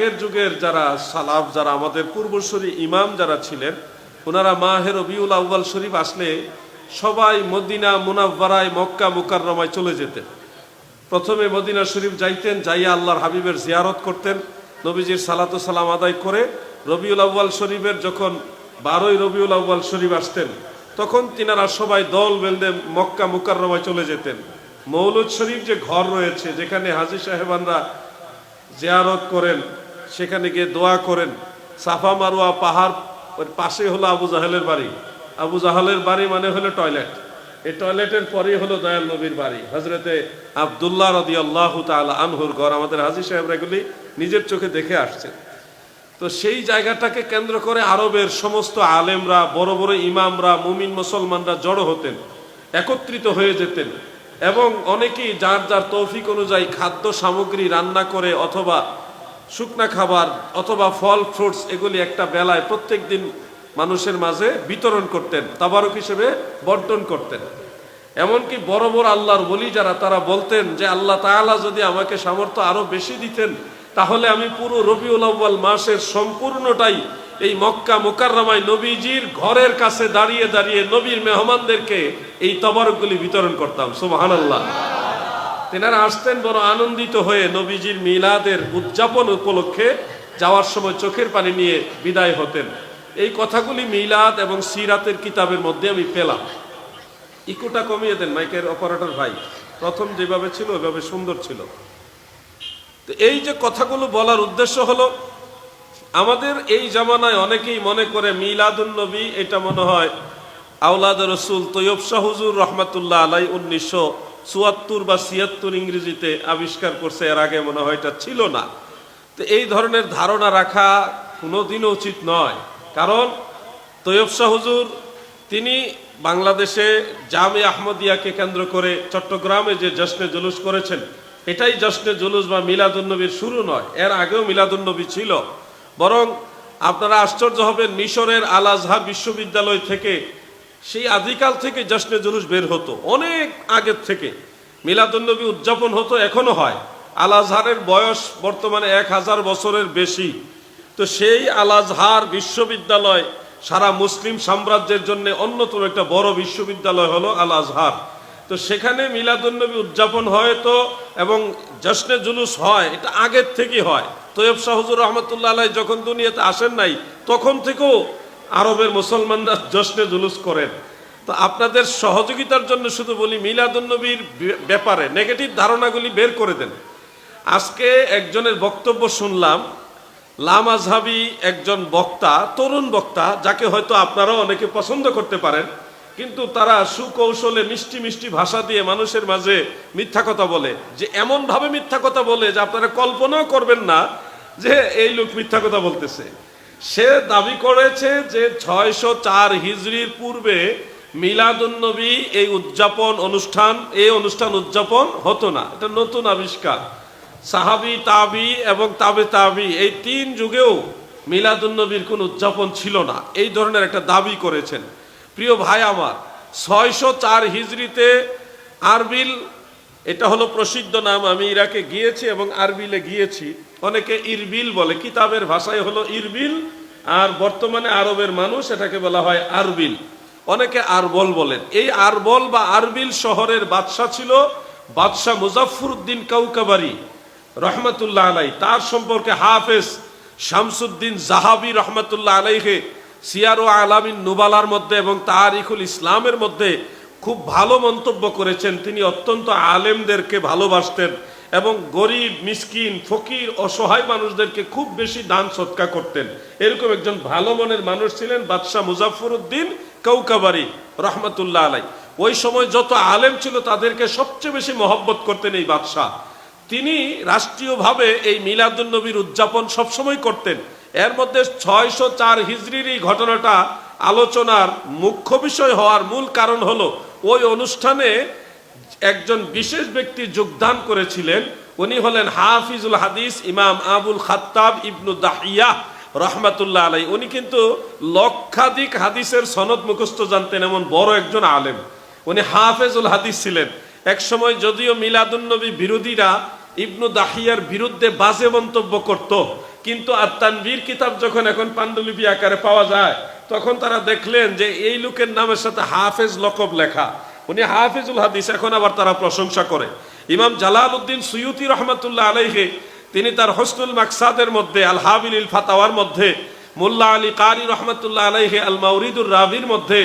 আগের যুগের যারা সালাফ, যারা আমাদের পূর্বসূরি ইমাম যারা ছিলেন, ওনারা মাহের রবিউল আউ্বাল শরীফ আসলে সবাই মদিনা মুনাব্বারায় মক্কা মুকাররমায় চলে যেতেন। প্রথমে মদিনা শরীফ যাইতেন, যাইয়া আল্লাহর হাবিবের জিয়ারত করতেন, নবীজির সালাতু সালাম আদায় করে রবিউল আউ্বাল শরীফের যখন বারোই রবিউল আউ্বাল শরীফ আসতেন, তখন তিনারা সবাই দল বেঁধে মক্কা মুকাররমায় চলে যেতেন। মৌলুদ শরীফ যে ঘর রয়েছে, যেখানে হাজি সাহেবানরা জিয়ারত করেন সেখানে গিয়ে দোয়া করেন। সাফা মারুয়া পাহাড় পাশে হলো আবু জাহেলের বাড়ি। আবু জাহালের বাড়ি মানে হলো টয়লেট। এই টয়লেটের পরেই হলো দয়াল নবীর বাড়ি। হজরতে আবদুল্লাহ রদি আল্লাহ তালা আনহুর ঘর আমাদের হাজি সাহেবরা এগুলি নিজের চোখে দেখে আসছেন। তো সেই জায়গাটাকে কেন্দ্র করে আরবের সমস্ত আলেমরা, বড় বড় ইমামরা, মুমিন মুসলমানরা জড়ো হতেন, একত্রিত হয়ে যেতেন এবং অনেকেই যার যার তৌফিক অনুযায়ী খাদ্য সামগ্রী রান্না করে অথবা শুকনা খাবার অথবা ফল ফ্রুটস এগুলি একটা বেলায় প্রত্যেক দিন মানুষের মাঝে বিতরণ করতেন, তাবারক হিসেবে বন্টন করতেন। এমনকি বড় বড় আল্লাহর বলি যারা, তারা বলতেন যে, আল্লাহ তাআলা যদি আমাকে সামর্থ্য আরও বেশি দিতেন, তাহলে আমি পুরো রবিউল আউ্বাল মাসের সম্পূর্ণটাই এই মক্কা মোকাররমায় নবীজির ঘরের কাছে দাঁড়িয়ে দাঁড়িয়ে নবীর মেহমানদেরকে এই তবারকগুলি বিতরণ করতাম। সুবহানাল্লাহ। তেনারা আসতেন বড় আনন্দিত হয়ে নবীজির মিলাদের উদযাপন উপলক্ষে যাওয়ার সময় চোখের পানি নিয়ে বিদায় হতেন। এই কথাগুলি মিলাদ এবং সিরাতের কিতাবের মধ্যে আমি পেলাম। ইকোটা কমিয়ে দেন মাইকের অপারেটর ভাই। প্রথম যেভাবে ছিল, ওইভাবে সুন্দর ছিল। তো এই যে কথাগুলো বলার উদ্দেশ্য হলো, আমাদের এই জামানায় অনেকেই মনে করে মিলাদুন নবী, এটা মনে হয় আউলাদ রসুল তৈয়ব শাহ হুজুর রহমাতুল্লাহ আলাই উনিশশো চুয়াত্তর বা ছিয়াত্তর ইংরেজিতে আবিষ্কার করছে, এর আগে মনে হয় এটা ছিল না। তো এই ধরনের ধারণা রাখা কোনোদিনও উচিত নয়। কারণ তৈয়ব শাহ হুজুর, তিনি বাংলাদেশে জামে আহমদিয়াকে কেন্দ্র করে চট্টগ্রামে যে জশ্নে জুলুস করেছেন, এটাই জশ্নে জুলুস বা মিলাদুন্নবীর শুরু নয়, এর আগেও মিলাদুন্নবী ছিল। বরং আপনারা আশ্চর্য হবেন, মিশরের আল আজহার বিশ্ববিদ্যালয় থেকে সেই আদিকাল থেকে জশ্নে জুলুস বের হতো। অনেক আগের থেকে। মিলাদুন্নবী উদযাপন হতো এখনও হয়। আল আজহারের বয়স বর্তমানে এক হাজার বছরের বেশি। তো সেই আল আজহার বিশ্ববিদ্যালয় সারা মুসলিম সাম্রাজ্যের জন্য অন্যতম একটা বড় বিশ্ববিদ্যালয় হলো আল আজহার তো সেখানে মিলাদুন্নবী উদযাপন হয় তো, এবং জশ্নে জুলুস হয়, এটা আগের থেকেই হয়। তৈয়ব শাহজুর রহমতুল্লাহ আলাই যখন দুনিয়াতে আসেন নাই, তখন থেকেও আরবের মুসলমানরা জশ্নে জুলুস করেন। তো আপনাদের সহযোগিতার জন্য শুধু বলি, মিলাদুন্নবীর ব্যাপারে নেগেটিভ ধারণাগুলি বের করে দেন। আজকে একজনের বক্তব্য শুনলাম লামাজহাবি একজন বক্তা, তরুণ বক্তা, যাকে হয়তো আপনারাও অনেকে পছন্দ করতে পারেন, কিন্তু তারা সুকৌশলে মিষ্টি মিষ্টি ভাষা দিয়ে মানুষের মাঝে মিথ্যা কথা বলে, যে এমনভাবে মিথ্যা কথা বলে যে আপনারা কল্পনাও করবেন না যে এই লোক মিথ্যা কথা বলতেছে। সে দাবি করেছে যে ছয়শো চার হিজড়ির পূর্বে মিলাদুন্নবী এই উদযাপন অনুষ্ঠান, এই অনুষ্ঠান উদযাপন হতো না। এটা নতুন আবিষ্কার। সাহাবি, তাবি এবং তাবে তাবি, এই তিন যুগেও মিলাদুন্নবীর কোন উদযাপন ছিল না। এই ধরনের একটা দাবি করেছেন। প্রিয় ভাই আমার, ছয়শো চার হিজড়িতে আরবিল, এটা হলো প্রসিদ্ধ নাম, আমি ইরাকে গিয়েছি এবং আরবিলে গিয়েছি। অনেকে ইরবিল বলে, কিতাবের ভাষায় হলো ইরবিল, আর বর্তমানে আরবের মানুষ এটাকে বলা হয় আরবিল। অনেকে আরবল বলেন এই আরবল বা আরবিল শহরের বাদশাহ ছিল বাদশাহ মুজাফর উদ্দিন কাউকাবারি, রহমতুল্লাহ আলাই তার সম্পর্কে হাফেজ শামসুদ্দিন জাহাবি রহমতুল্লাহ আলাইকে সিয়ারো আলামিন নুবালার মধ্যে এবং তারিখুল ইসলামের মধ্যে খুব ভালো মন্তব্য করেছেন। তিনি অত্যন্ত আলেমদেরকে ভালোবাসতেন। এবং গরিব, মিসকিন, ফকির, অসহায় মানুষদেরকে খুব বেশি দান সৎকা করতেন। এরকম একজন ভালো মনের মানুষ ছিলেন বাদশাহ মুজাফর উদ্দিন কৌকাবারি রহমতুল্লাহ আলাই ওই সময় যত আলেম ছিল তাদেরকে সবচেয়ে বেশি মহব্বত করতেন এই বাদশাহ। তিনি রাষ্ট্রীয়ভাবে এই মিলাদুন্নবীর উদযাপন সবসময় করতেন। এর মধ্যে ছয়শো চার হিজড়ির এই ঘটনাটা আলোচনার মুখ্য বিষয় হওয়ার মূল কারণ হলো, ওই অনুষ্ঠানে একজন বিশেষ ব্যক্তি যোগদান করেছিলেন, উনি হলেন হাফিজুল হাদিস ইমাম আবুল খাত্তাব ইবনু দাহিয়া রহমাতুল্লাহ আলাই উনি কিন্তু লক্ষাধিক হাদিসের সনদ মুখস্থ জানতেন, এমন বড় একজন আলেম। উনি হাফেজুল হাদিস ছিলেন। এক সময় যদিও মিলাদুন্নবী বিরোধীরা ইবনু দাহিয়ার বিরুদ্ধে বাজে মন্তব্য করত, কিন্তু আর কিতাব যখন এখন পাণ্ডুলিপি আকারে পাওয়া যায়, তখন তারা দেখলেন যে এই লোকের নামের সাথে হাফেজ লকব লেখা। উনি হাফিজুল হাদিস, এখন আবার তারা প্রশংসা করে। ইমাম জালাল উদ্দিন সুয়ুতি রহমতুল্লাহ আলাইহে, তিনি তার হসনুল মাকসাদের মধ্যে আল হাবিল ফাতাওয়ার মধ্যে, মোল্লা আলী কারি রহমতুল্লাহ আলাইহে আল মাউরিদুর রাবির মধ্যে,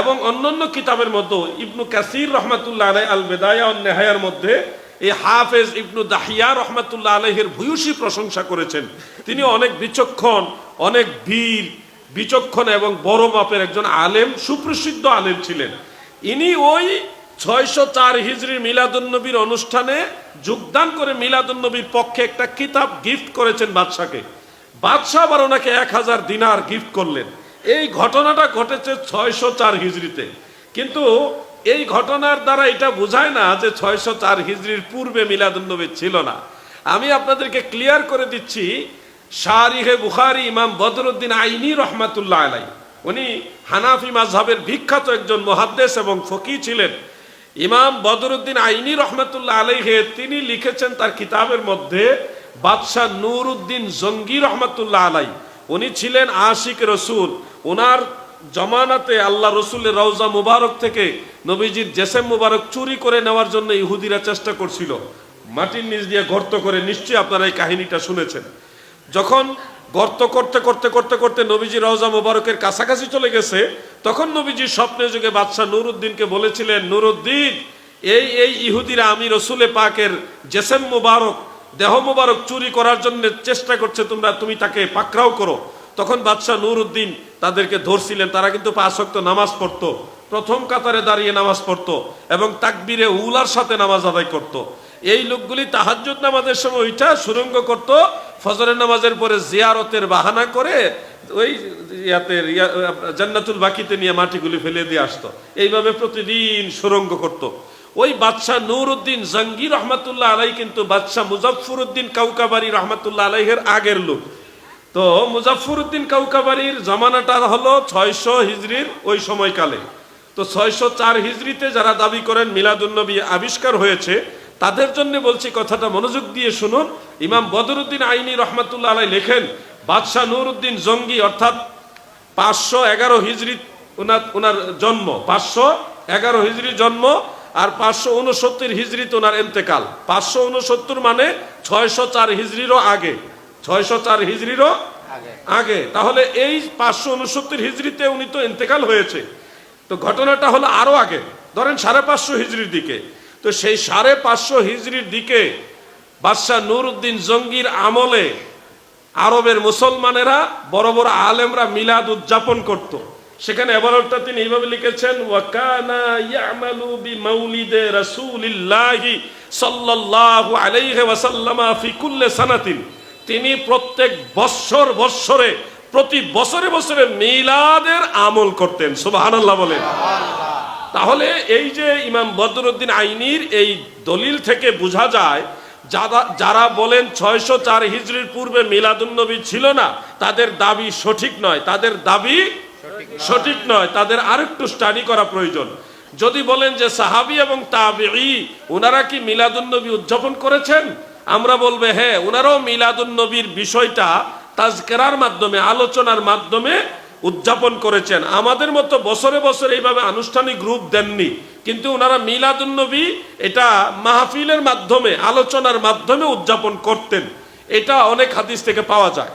এবং অন্যান্য কিতাবের মধ্যে ইবনু কাসির রহমতুল্লাহ আলাই আল বেদায়া নেহায়ার মধ্যে এই হাফেজ ইবনু দাহিয়া রহমতুল্লাহ আলহের ভূয়সী প্রশংসা করেছেন। তিনি অনেক বিচক্ষণ, অনেক বীর, বিচক্ষণ এবং বড় মাপের একজন আলেম, সুপ্রসিদ্ধ আলেম ছিলেন। ইনি ওই ছয়শো চার হিজড়ির মিলাদুন্নবীর অনুষ্ঠানে যোগদান করে মিলাদুন্নবীর পক্ষে একটা কিতাব গিফট করেছেন বাদশাকে। বাদশাহ আবার ওনাকে এক হাজার দিনার গিফট করলেন। এই ঘটনাটা ঘটেছে ছয়শো চার হিজড়িতে কিন্তু এই ঘটনার দ্বারা এটা বোঝায় না যে ছয়শো চার হিজড়ির পূর্বে মিলাদুন্নবী ছিল না। আমি আপনাদেরকে ক্লিয়ার করে দিচ্ছি, শারিহে বুখারি ইমাম বদরুদ্দিন আইনি রহমাতুল্লাহ আলাই উনি হানাফি মাঝহের বিখ্যাত একজন মহাদ্দেশ এবং ফকি ছিলেন। ইমাম বদরুদ্দিন আইনি রহমতুল্লাহ আলাইহে, তিনি লিখেছেন তার কিতাবের মধ্যে, বাদশাহ নূর উদ্দিন জঙ্গি রহমতুল্লাহ আলাই। উনি ছিলেন আশিক রসুল। ওনার জমানাতে আল্লাহ রসুলের রওজা মুবারক থেকে নবীজির জেসেম মুবারক চুরি করে নেওয়ার জন্য ইহুদিরা চেষ্টা করছিল। মাটির নিচ দিয়ে গর্ত করে নিশ্চয়ই আপনারা এই কাহিনীটা শুনেছেন। যখন গর্ত করতে করতে করতে করতে নবীজি রওজা মুবারকের কাছাকাছি চলে গেছে। তখন নবীজি স্বপ্নে যুগে বাদশাহ নুরুদ্দিনকে বলেছিলেন, নুরুদ্দিন, এই এই ইহুদিরা আমি রসুলে পাকের জেসেম মুবারক, দেহ মুবারক চুরি করার জন্য চেষ্টা করছে, তোমরা, তুমি তাকে পাকড়াও করো। তখন বাদশাহ নুরুদ্দিন তাদেরকে ধরছিলেন, তারা কিন্তু পাঁচ ওয়াক্ত নামাজ পড়তো। প্রথম কাতারে দাঁড়িয়ে নামাজ পড়তো এবং তাকবীরে উলার সাথে নামাজ আদায় করত। এই লোকগুলি তাহাজ্জুদ নামাজের সময় ওইটা সুরঙ্গ করত ফজরের নামাজের পরে জিয়ারতের বাহানা করে ওই ইয়াতে জান্নাতুল বাকিতে নিয়ে মাটিগুলি ফেলে দিয়ে আসতো। এইভাবে প্রতিদিন সুরঙ্গ করত। ওই বাদশাহ নূর উদ্দিন জঙ্গি রহমাতুল্লাহ আলাই কিন্তু বাদশাহ মুজফর উদ্দিন কাউকাবারি রহমাতুল্লাহ আলাইহের আগের লোক। তো মুজাফর উদ্দিন কাউকাবাড়ির জমানাটা হলো ছয়শো হিজড়ির ওই সময়কালে। তো ছয়শো চার হিজড়িতে যারা দাবি করেন মিলাদুন্নবী আবিষ্কার হয়েছে তাদের জন্য বলছি কথাটা মনোযোগ দিয়ে শুনুন। ইমাম বদরুদ্দিন আইনি রহমাতুল্লাহ আলাই লেখেন বাদশাহ নুরউদ্দিন জঙ্গি অর্থাৎ পাঁচশো এগারো হিজড়ি ওনার ওনার জন্ম পাঁচশো এগারো হিজড়ি জন্ম আর পাঁচশো উনসত্তর হিজড়িতে ওনার এন্তেকাল। পাঁচশো উনসত্তর মানে ছয়শো চার হিজড়িরও আগে। ছয়শো চার হিজড়িরও আগে। তাহলে এই পাঁচশো উনসত্তর হিজড়িতে উনি তো ইন্তেকাল হয়েছে। তো ঘটনাটা হলো আরও আগে। ধরেন সাড়ে পাঁচশো হিজড়ির দিকে। তো সেই সাড়ে পাঁচশো হিজড়ির দিকে বাদশাহ নুর উদ্দিন জঙ্গির আমলে আরবের মুসলমানেরা, বড় বড় আলেমরা মিলাদ উদযাপন করত। সেখানে এবারটা তিনি এইভাবে লিখেছেন ওয়াকানা ইয়ামালু বিমাউলিদে রাসূলিল্লাহি সাল্লাল্লাহু আলাইহি ওয়াসাল্লামা ফি কুল্লি সানাতিন। তিনি প্রত্যেক বৎসর বৎসরে, প্রতি বছরে বছরে মিলাদের আমল করতেন। সুবহানাল্লাহ বলেন। তাহলে এই যে ইমাম বদরুদ্দিন আইনির এই দলিল থেকে বোঝা যায়, যারা যারা বলেন ছয়শো চার হিজড়ির পূর্বে মিলাদুন্নবী ছিল না, তাদের দাবি সঠিক নয়। তাদের দাবি সঠিক নয়। তাদের আরেকটু স্টাডি করা প্রয়োজন। যদি বলেন যে সাহাবি এবং তাবিঈ ওনারা কি মিলাদুন্নবী উদযাপন করেছেন? আমরা বলবে হ্যাঁ ওনারাও মিলাদুন্নবীর বিষয়টা তাজকেরার মাধ্যমে, আলোচনার মাধ্যমে উদযাপন করেছেন। আমাদের মতো বছরে বছরে এইভাবে আনুষ্ঠানিক রূপ দেননি। কিন্তু ওনারা মিলাদুন্নবী এটা মাহফিলের মাধ্যমে, আলোচনার মাধ্যমে উদযাপন করতেন। এটা অনেক হাদিস থেকে পাওয়া যায়।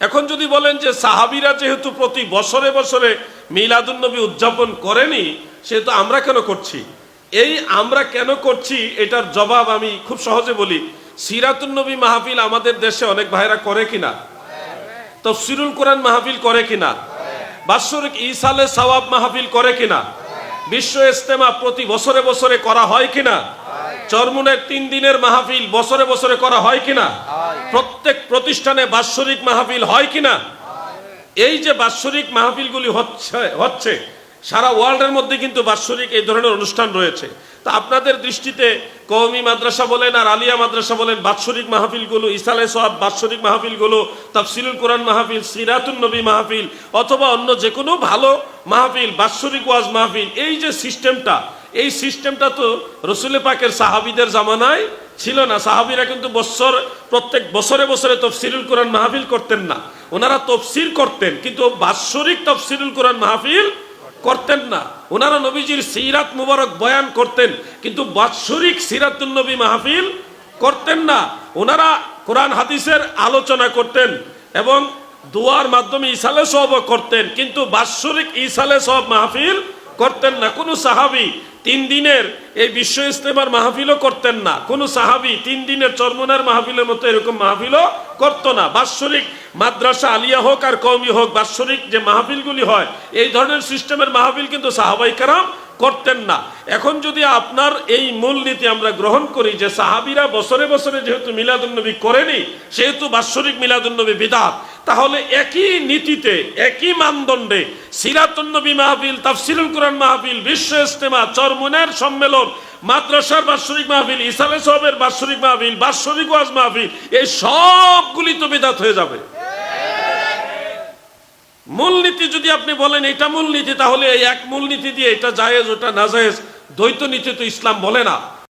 এখন যদি বলেন যে সাহাবিরা যেহেতু প্রতি বছরে বছরে মিলাদুন্নবী উদযাপন করেনি সেহেতু আমরা কেন করছি? এই আমরা কেন করছি এটার জবাব আমি খুব সহজে বলি। সিরাতুন্নবী মাহফিল আমাদের দেশে অনেক ভাইরা করে কিনা? তফসিরুল কোরআন মাহফিল করে কিনা? বাৎসরিক ইসালে সওয়াব মাহফিল করে কিনা? বিশ্ব ইস্তেমা প্রতি বছরে বছরে করা হয় কিনা? চরমুনের তিন দিনের মাহফিল বছরে বছরে করা হয় কিনা? প্রত্যেক প্রতিষ্ঠানে বাৎসরিক মাহফিল হয় কিনা? এই যে বাৎসরিক মাহফিলগুলি হচ্ছে হচ্ছে, সারা ওয়ার্ল্ডের মধ্যে কিন্তু বাৎসরিক এই ধরনের অনুষ্ঠান রয়েছে। তা আপনাদের দৃষ্টিতে কওমি মাদ্রাসা বলেন আর আলিয়া মাদ্রাসা বলেন, বাৎসরিক মাহফিলগুলো, ইসালে সব বাৎসরিক মাহফিলগুলো, তাফসিলুল কোরআন মাহফিল সিরাতুল নবী মাহফিল, অথবা অন্য যে কোনো ভালো মাহফিল, বাৎসরিক ওয়াজ মাহফিল, এই যে সিস্টেমটা, এই সিস্টেমটা তো রসুল পাকের সাহাবিদের জামানায় ছিল না। সাহাবিরা কিন্তু বছর প্রত্যেক বছরে বছরে তফসিরুল কোরআন মাহফিল করতেন না। ওনারা তফসির করতেন, কিন্তু বাৎসরিক তফসিরুল কোরআন মাহফিল করতেন না। ওনারা নবীজির সিরাত মুবারক বয়ান করতেন, কিন্তু বাৎসরিক সিরাতুল নবী মাহফিল করতেন না। ওনারা কোরআন হাদিসের আলোচনা করতেন এবং দোয়ার মাধ্যমে ইসালে সব করতেন, কিন্তু বাৎসরিক ইসালে সব মাহফিল করতেন না। কোনো সাহাবি তিন দিনের এই বিশ্ব ইস্তেমার মাহফিলও করতেন না। কোনো সাহাবি তিন দিনের চরমনার মাহফিলের মতো এরকম মাহফিলও করতো না। বাৎসরিক মাদ্রাসা আলিয়া হোক আর কওমি হোক, বাৎসরিক যে মাহফিলগুলি হয়, এই ধরনের সিস্টেমের মাহফিল কিন্তু সাহাবাই কারাম করতেন না। এখন যদি আপনার এই মূলনীতি আমরা গ্রহণ করি যে সাহাবিরা বছরে বছরে যেহেতু মিলাদুন্নবী করেনি, সেহেতু বাৎসরিক মিলাদুন্নবী বিদাত তাহলে একই নীতিতে, একই মানদণ্ডে সিরাতুন্নবী মাহফিল, তাফসিরুল কোরআন মাহফিল, বিশ্ব ইস্তেমা চরমুনের সম্মেলন, মাদ্রাসার বাৎসরিক মাহফিল, ইসালে সবের বাৎসরিক মাহফিল, বাৎসরিক ওয়াজ মাহফিল, এই সবগুলি তো বিদাত হয়ে যাবে। মূলনীতি যদি আপনি বলেন এটা মূলনীতি, তাহলে এই এক মূলনীতি দিয়ে এটা জায়েজ, ওটা না জায়েজ দ্বৈত নীতি তো ইসলাম বলে না।